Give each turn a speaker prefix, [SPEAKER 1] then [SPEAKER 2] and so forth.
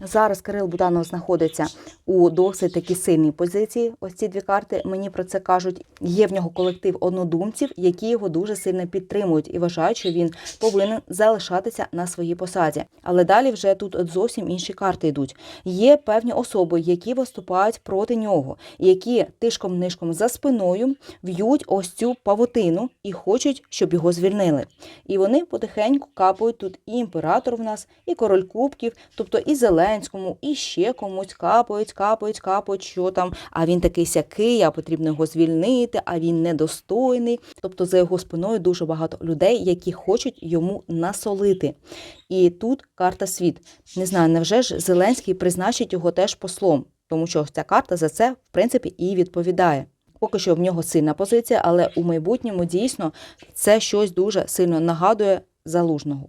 [SPEAKER 1] Зараз Кирил Буданов знаходиться у досить такій сильній позиції. Ось ці дві карти мені про це кажуть. Є в нього колектив однодумців, які його дуже сильно підтримують і вважають, що він повинен залишатися на своїй посаді. Але далі вже тут зовсім інші карти йдуть. Є певні особи, які виступають проти нього, які тишком-нишком за спиною в'ють ось цю павутину і хочуть, щоб його звільнили. І вони потихеньку капають тут і імператор в нас, і король кубків, тобто і Зеленському, і ще комусь капають, капають, капають, що там. А він такий сякий, а потрібно його звільнити, а він недостойний. Тобто за його спиною дуже багато людей, які хочуть йому насолити. І тут карта світ. Не знаю, невже ж Зеленський призначить його теж послом, тому що ця карта за це в принципі і відповідає. Поки що в нього сильна позиція, але у майбутньому дійсно це щось дуже сильно нагадує залужного.